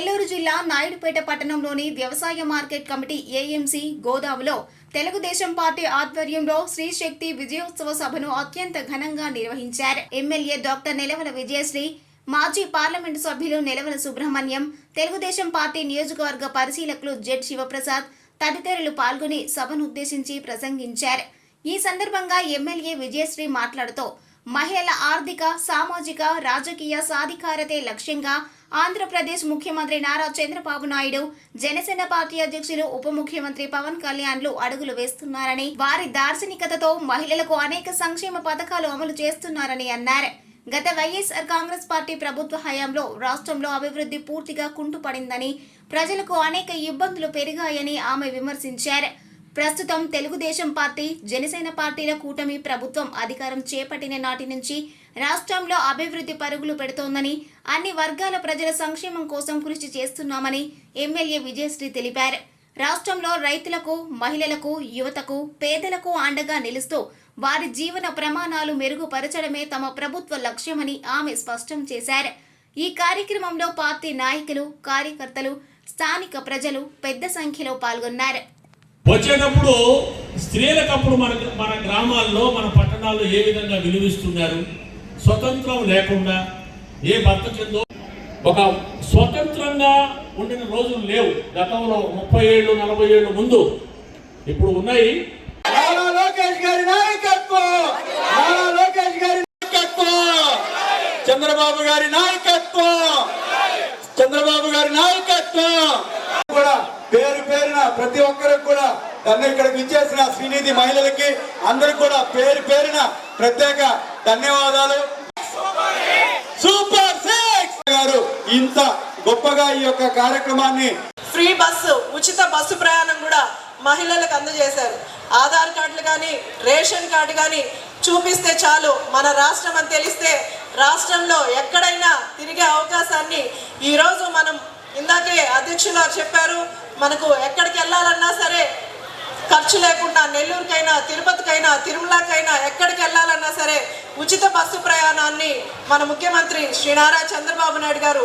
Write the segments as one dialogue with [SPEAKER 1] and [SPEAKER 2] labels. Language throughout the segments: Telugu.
[SPEAKER 1] నెల్లూరు జిల్లా నాయుడుపేట పట్టణంలోని వ్యవసాయ మార్కెట్ కమిటీ ఏఎంసీ గోదావులో తెలుగుదేశం పార్టీ ఆధ్వర్యంలో శ్రీశక్తి విజయోత్సవ సభను అత్యంత ఘనంగా నిర్వహించారు ఎమ్మెల్యే డాక్టర్ నిలవల విజయశ్రీ మాజీ పార్లమెంటు సభ్యులు నిలవల సుబ్రహ్మణ్యం తెలుగుదేశం పార్టీ నియోజకవర్గ పరిశీలకులు జెడ్ శివప్రసాద్ తదితరులు పాల్గొని సభను ఉద్దేశించి ప్రసంగించారు ఈ సందర్భంగా ఎమ్మెల్యే విజయశ్రీ మాట్లాడుతూ మహిళల ఆర్థిక సామాజిక రాజకీయ సాధికారతే లక్ష్యంగా ఆంధ్రప్రదేశ్ ముఖ్యమంత్రి నారా చంద్రబాబు నాయుడు జనసేన పార్టీ అధ్యక్షులు ఉప ముఖ్యమంత్రి పవన్ కళ్యాణ్లు అడుగులు వేస్తున్నారని వారి దార్శనికతతో మహిళలకు అనేక సంక్షేమ పథకాలు అమలు చేస్తున్నారని అన్నారు గత వైఎస్ఆర్ కాంగ్రెస్ పార్టీ ప్రభుత్వ హయాంలో రాష్ట్రంలో అభివృద్ధి పూర్తిగా కుంటుపడిందని ప్రజలకు అనేక ఇబ్బందులు పెరిగాయని ఆమె విమర్శించారు ప్రస్తుతం తెలుగుదేశం పార్టీ జనసేన పార్టీల కూటమి ప్రభుత్వం అధికారం చేపట్టిన నాటి నుంచి రాష్ట్రంలో అభివృద్ధి పరుగులు పెడుతోందని అన్ని వర్గాల ప్రజల సంక్షేమం కోసం కృషి చేస్తున్నామని ఎమ్మెల్యే విజయశ్రీ తెలిపారు రాష్ట్రంలో రైతులకు మహిళలకు యువతకు పేదలకు అండగా నిలుస్తూ వారి జీవన ప్రమాణాలు మెరుగుపరచడమే తమ ప్రభుత్వ లక్ష్యమని ఆమె స్పష్టం చేశారు ఈ కార్యక్రమంలో పార్టీ నాయకులు కార్యకర్తలు స్థానిక ప్రజలు పెద్ద సంఖ్యలో పాల్గొన్నారు
[SPEAKER 2] వచ్చేటప్పుడు స్త్రీలకప్పుడు మన మన గ్రామాల్లో మన పట్టణాల్లో ఏ విధంగా విలువిస్తున్నారు స్వతంత్రం లేకుండా ఏ భర్త చెందో ఒక స్వతంత్రంగా ఉండిన రోజులు లేవు గతంలో ముప్పై ఏళ్ళు నలభై ఏళ్ళు ముందు ఇప్పుడు ఉన్నాయి చంద్రబాబు గారి నాయకత్వం చంద్రబాబు గారి నాయకత్వం కూడా పేరు పేరున ప్రతి ఒక్కరికి కూడా నన్ను ఇక్కడికి విచ్చేసిన శ్రీనిధి మహిళలకి అందరికి కూడా పేరు పేరున ప్రత్యేక ధన్యవాదాలు
[SPEAKER 3] సూపర్ సిక్స్
[SPEAKER 2] గారు ఇంత గొప్పగా ఈ యొక్క కార్యక్రమాన్ని
[SPEAKER 1] ఫ్రీ బస్సు ఉచిత బస్సు ప్రయాణం కూడా మహిళలకు అందజేశారు ఆధార్ కార్డులు కానీ రేషన్ కార్డు కానీ చూపిస్తే చాలు మన రాష్ట్రం అని తెలిస్తే రాష్ట్రంలో ఎక్కడైనా తిరిగే అవకాశాన్ని ఈరోజు మనం ఇందాకే అధ్యక్షులు చెప్పారు మనకు ఎక్కడికి వెళ్ళాలన్నా సరే ఖర్చు లేకుండా నెల్లూరుకైనా తిరుపతికైనా తిరుమలకైనా ఎక్కడికి వెళ్ళాలన్నా సరే ఉచిత బస్సు ప్రయాణాన్ని మన ముఖ్యమంత్రి శ్రీ నారా చంద్రబాబు నాయుడు గారు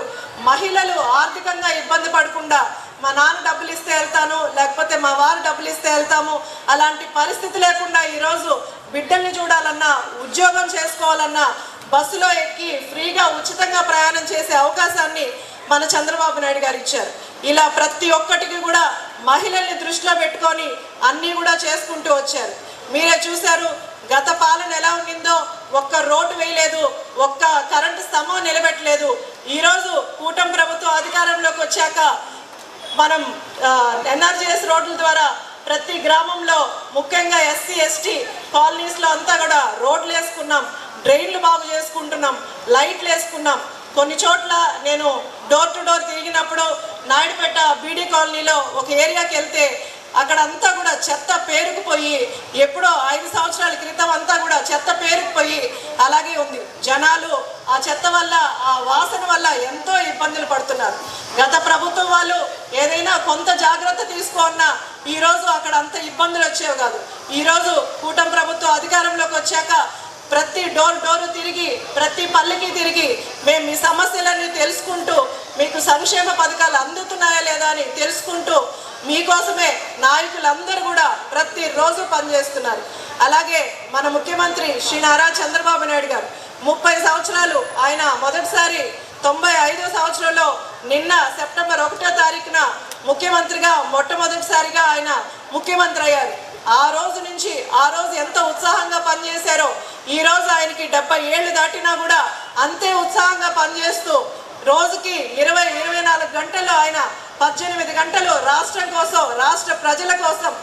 [SPEAKER 1] మహిళలు ఆర్థికంగా ఇబ్బంది పడకుండా మా నాన్న డబ్బులు ఇస్తే వెళ్తాను లేకపోతే మా వారు డబ్బులు ఇస్తే వెళ్తాము అలాంటి పరిస్థితి లేకుండా ఈరోజు బిడ్డల్ని చూడాలన్నా ఉద్యోగం చేసుకోవాలన్నా బస్సులో ఎక్కి ఫ్రీగా ఉచితంగా ప్రయాణం చేసే అవకాశాన్ని మన చంద్రబాబు నాయుడు గారు ఇచ్చారు ఇలా ప్రతి ఒక్కటికి కూడా మహిళల్ని దృష్టిలో పెట్టుకొని అన్నీ కూడా చేసుకుంటూ వచ్చారు మీరే చూశారు గత పాలన ఎలా ఉండిందో ఒక్క రోడ్డు వేయలేదు ఒక్క కరెంటు స్తంభం నిలబెట్టలేదు ఈరోజు కూటమి ప్రభుత్వం అధికారంలోకి వచ్చాక మనం ఎన్ఆర్జీఎస్ రోడ్ల ద్వారా ప్రతి గ్రామంలో ముఖ్యంగా ఎస్సీ ఎస్టీ కాలనీస్లో అంతా కూడా రోడ్లు వేసుకున్నాం డ్రైన్లు బాగు చేసుకుంటున్నాం లైట్లు వేసుకున్నాం కొన్ని చోట్ల నేను డోర్ టు డోర్ తిరిగినప్పుడు నాయుడుపేట బీడీ కాలనీలో ఒక ఏరియాకి వెళ్తే అక్కడ అంతా కూడా చెత్త పేరుకుపోయి ఎప్పుడో ఐదు సంవత్సరాల క్రితం అంతా కూడా చెత్త పేరుకుపోయి అలాగే ఉంది జనాలు ఆ చెత్త వల్ల ఆ వాసన వల్ల ఎంతో ఇబ్బందులు పడుతున్నారు గత ప్రభుత్వం వాళ్ళు ఏదైనా కొంత జాగ్రత్త తీసుకున్నా ఈరోజు అక్కడ అంత ఇబ్బందులు వచ్చేవి కాదు ఈరోజు కూటమి ప్రభుత్వం అధికారంలోకి వచ్చాక ప్రతి డోర్ డోరు తిరిగి ప్రతి పల్లెకి తిరిగి మేము ఈ సమస్యలన్నీ తెలుసుకుంటూ సంక్షేమ పథకాలు అందుతున్నాయా లేదా అని తెలుసుకుంటూ మీకోసమే నాయకులందరూ కూడా ప్రతిరోజు పనిచేస్తున్నారు అలాగే మన ముఖ్యమంత్రి శ్రీ నారా చంద్రబాబు నాయుడు గారు ముప్పై సంవత్సరాలు ఆయన మొదటిసారి తొంభై ఐదో సంవత్సరంలో నిన్న సెప్టెంబర్ ఒకటో తారీఖున ముఖ్యమంత్రిగా మొట్టమొదటిసారిగా ఆయన ముఖ్యమంత్రి అయ్యారు ఆ రోజు నుంచి ఆ రోజు ఎంత ఉత్సాహంగా పనిచేశారో ఈ రోజు ఆయనకి డెబ్బై ఏళ్ళు దాటినా కూడా అంతే ఉత్సాహంగా పనిచేస్తూ రోజుకి ఇరవై ఇరవై నాలుగు గంటలు ఆయన పద్దెనిమిది గంటలు రాష్ట్రం కోసం రాష్ట్ర ప్రజల కోసం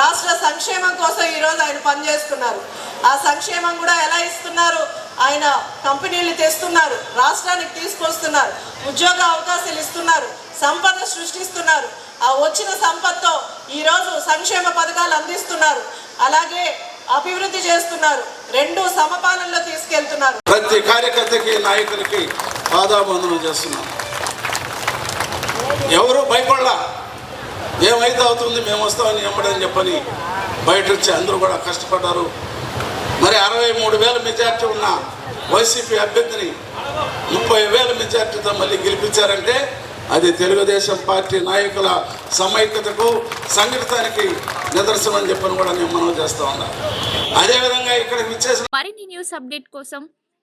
[SPEAKER 1] రాష్ట్ర సంక్షేమం కోసం ఈరోజు ఆయన పనిచేస్తున్నారు ఆ సంక్షేమం కూడా ఎలా ఇస్తున్నారు ఆయన కంపెనీలు తెస్తున్నారు రాష్ట్రానికి తీసుకొస్తున్నారు ఉద్యోగ అవకాశాలు ఇస్తున్నారు సంపద సృష్టిస్తున్నారు ఆ వచ్చిన సంపత్తో ఈరోజు సంక్షేమ పథకాలు అందిస్తున్నారు అలాగే అభివృద్ధి చేస్తున్నారు రెండు సమపాలనలో తీసుకెళ్తున్నారు
[SPEAKER 2] ప్రతి కార్యకర్తకి నాయకులకి పాదాబంధనం చేస్తున్నాం ఎవరు భయపడలా ఏమైతే అవుతుంది మేము వస్తామని ఎమ్మడని చెప్పని బయట వచ్చి అందరూ కూడా కష్టపడ్డారు మరి అరవై మూడు వేల మెజార్టీ ఉన్న వైసీపీ అభ్యర్థిని ముప్పై వేల మెజార్టీతో మళ్ళీ గెలిపించారంటే అది తెలుగుదేశం పార్టీ నాయకుల సమైక్యతకు సంఘటితానికి నిదర్శనం అని చెప్పని కూడా మేము మనం చేస్తా ఉన్నాం
[SPEAKER 1] అదేవిధంగా ఇక్కడ మరిన్ని న్యూస్ అప్డేట్ కోసం